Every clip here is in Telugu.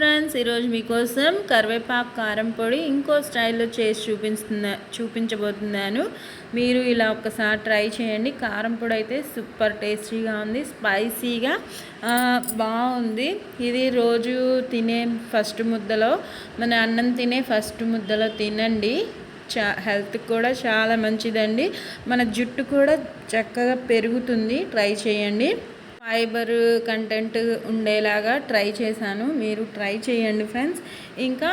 ఫ్రెండ్స్ ఈరోజు మీకోసం కరివేపాకు కారం పొడి ఇంకో స్టైల్లో చేసి చూపిస్తున్నా చూపించబోతున్నాను. మీరు ఇలా ఒక్కసారి ట్రై చేయండి. కారం పొడి అయితే సూపర్ టేస్టీగా ఉంది స్పైసీగా బాగుంది. ఇది రోజు తినే ఫస్ట్ ముద్దలో మన అన్నం తినే ఫస్ట్ ముద్దలో తినండి. చా హెల్త్ కూడా చాలా మంచిదండి. మన జుట్టు కూడా చక్కగా పెరుగుతుంది. ట్రై చేయండి. ఫైబర్ కంటెంట్ ఉండేలాగా ట్రై చేశాను. మీరు ట్రై చేయండి ఫ్రెండ్స్. ఇంకా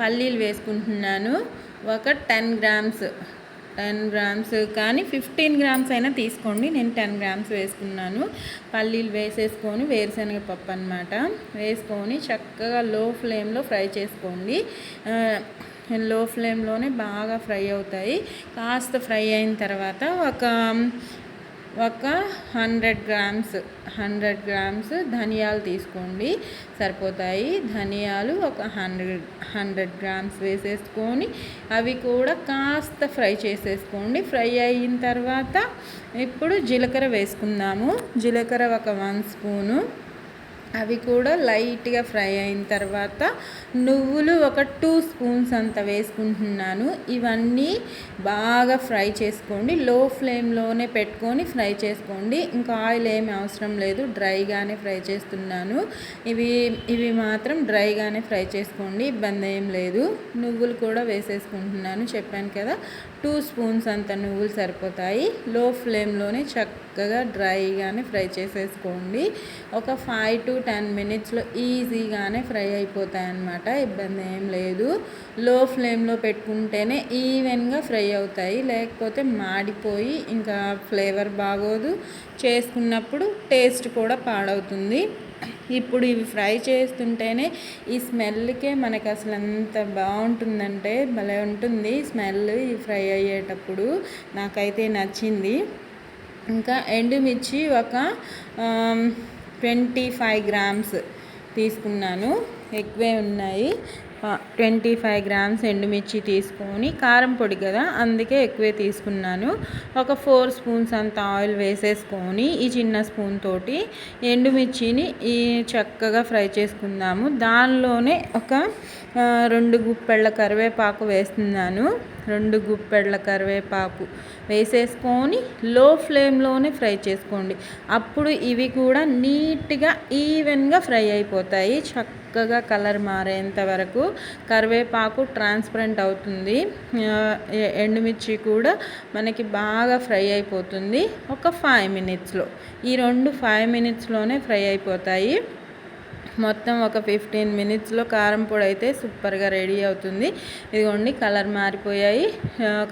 పల్లీలు వేసుకుంటున్నాను. ఒక టెన్ గ్రామ్స్ టెన్ గ్రామ్స్ కానీ ఫిఫ్టీన్ గ్రామ్స్ అయినా తీసుకోండి. నేను టెన్ గ్రామ్స్ వేసుకున్నాను. పల్లీలు వేసేసుకొని వేరుశనగ పప్పు అనమాట వేసుకొని చక్కగా లో ఫ్లేమ్లో ఫ్రై చేసుకోండి. లో ఫ్లేమ్లోనే బాగా ఫ్రై అవుతాయి. కాస్త ఫ్రై అయిన తర్వాత ఒక ఒక హండ్రెడ్ గ్రామ్స్ హండ్రెడ్ గ్రామ్స్ ధనియాలు తీసుకోండి. సరిపోతాయి. ధనియాలు ఒక హండ్రెడ్ హండ్రెడ్ గ్రామ్స్ వేసేసుకొని అవి కూడా కాస్త ఫ్రై చేసేసుకోండి. ఫ్రై అయిన తర్వాత ఇప్పుడు జీలకర్ర వేసుకుందాము. జీలకర్ర ఒక వన్ స్పూను. అవి కూడా లైట్గా ఫ్రై అయిన తర్వాత నువ్వులు ఒక టూ స్పూన్స్ అంత వేసుకుంటున్నాను. ఇవన్నీ బాగా ఫ్రై చేసుకోండి. లో ఫ్లేమ్లోనే పెట్టుకొని ఫ్రై చేసుకోండి. ఇంకా ఆయిల్ ఏమి అవసరం లేదు. డ్రైగానే ఫ్రై చేస్తున్నాను. ఇవి ఇవి మాత్రం డ్రైగానే ఫ్రై చేసుకోండి. ఇబ్బంది ఏం లేదు. నువ్వులు కూడా వేసేసుకుంటున్నాను. చెప్పాను కదా టూ స్పూన్స్ అంత నువ్వులు సరిపోతాయి. లో ఫ్లేమ్లోనే చక్కగా డ్రైగానే ఫ్రై చేసేసుకోండి. ఒక ఫైవ్ టు టెన్ మినిట్స్లో ఈజీగానే ఫ్రై అయిపోతాయి అన్నమాట ఇబ్బంది ఏం లేదు. లో ఫ్లేమ్లో పెట్టుకుంటేనే ఈవెన్గా ఫ్రై అవుతాయి. లేకపోతే మాడిపోయి ఇంకా ఫ్లేవర్ బాగోదు. చేసుకున్నప్పుడు టేస్ట్ కూడా పాడవుతుంది. ఇప్పుడు ఇవి ఫ్రై చేస్తుంటేనే ఈ స్మెల్కే మనకు అసలు ఎంత బాగుంటుందంటే భలే ఉంటుంది. స్మెల్ ఈ ఫ్రై అయ్యేటప్పుడు నాకైతే నచ్చింది. ఇంకా ఎండుమిర్చి ఒక ట్వంటీ ఫైవ్ గ్రామ్స్ తీసుకున్నాను. ఎక్కువే ఉన్నాయి. ట్వంటీ ఫైవ్ గ్రామ్స్ ఎండుమిర్చి తీసుకొని కారం పొడి కదా అందుకే ఎక్కువే తీసుకున్నాను. ఒక ఫోర్ స్పూన్స్ అంత ఆయిల్ వేసేసుకొని ఈ చిన్న స్పూన్ తోటి ఎండుమిర్చిని ఈ చక్కగా ఫ్రై చేసుకుందాము. దానిలోనే ఒక రెండు గుప్పెళ్ళ కరివేపాకు వేస్తున్నాను. రెండు గుప్పెళ్ళ కరివేపాకు వేసేసుకొని లో ఫ్లేమ్లోనే ఫ్రై చేసుకోండి. అప్పుడు ఇవి కూడా నీట్గా ఈవెన్గా ఫ్రై అయిపోతాయి. చక్కగా కలర్ మారేంత వరకు కరివేపాకు ట్రాన్స్పరెంట్ అవుతుంది. ఎండుమిర్చి కూడా మనకి బాగా ఫ్రై అయిపోతుంది. ఒక ఫైవ్ మినిట్స్లో. ఈ రెండు ఫైవ్ మినిట్స్లోనే ఫ్రై అయిపోతాయి. మొత్తం ఒక ఫిఫ్టీన్ మినిట్స్లో కారం పొడి అయితే సూపర్గా రెడీ అవుతుంది. ఇదిగోండి కలర్ మారిపోయాయి.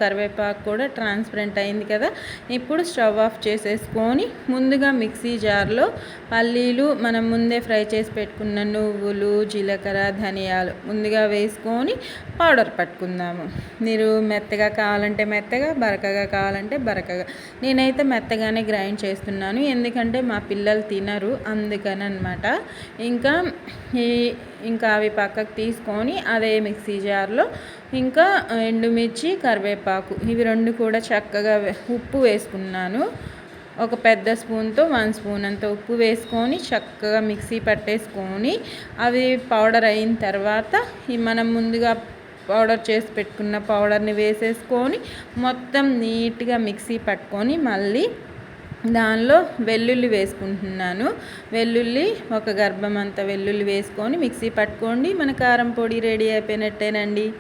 కరివేపాకు కూడా ట్రాన్స్పరెంట్ అయింది కదా. ఇప్పుడు స్టవ్ ఆఫ్ చేసేసుకొని ముందుగా మిక్సీ జార్లో పల్లీలు మనం ముందే ఫ్రై చేసి పెట్టుకున్న నువ్వులు జీలకర్ర ధనియాలు ముందుగా వేసుకొని పౌడర్ పట్టుకుందాము. మీరు మెత్తగా కావాలంటే మెత్తగా బరకగా కావాలంటే బరకగా. నేనైతే మెత్తగానే గ్రైండ్ చేస్తున్నాను. ఎందుకంటే మా పిల్లలు తినరు అందుకని అనమాట ఇంకా ఈ ఇంకా అవి పక్కకు తీసుకొని అదే మిక్సీ జార్లో ఇంకా ఎండుమిర్చి కరివేపాకు ఇవి రెండు కూడా చక్కగా ఉప్పు వేసుకున్నాను. ఒక పెద్ద స్పూన్తో వన్ స్పూన్ అంత ఉప్పు వేసుకొని చక్కగా మిక్సీ పట్టేసుకొని అవి పౌడర్ అయిన తర్వాత మనం ముందుగా పౌడర్ చేసి పెట్టుకున్న పౌడర్ని వేసేసుకొని మొత్తం నీట్గా మిక్సీ పట్టుకొని మళ్ళీ దానిలో వెల్లుల్లి వేసుకుంటున్నాను. వెల్లుల్లి ఒక గర్భం అంత వెల్లుల్లి వేసుకొని మిక్సీ పట్టుకోండి. మన కారం పొడి రెడీ అయిపోయినట్టేనండి.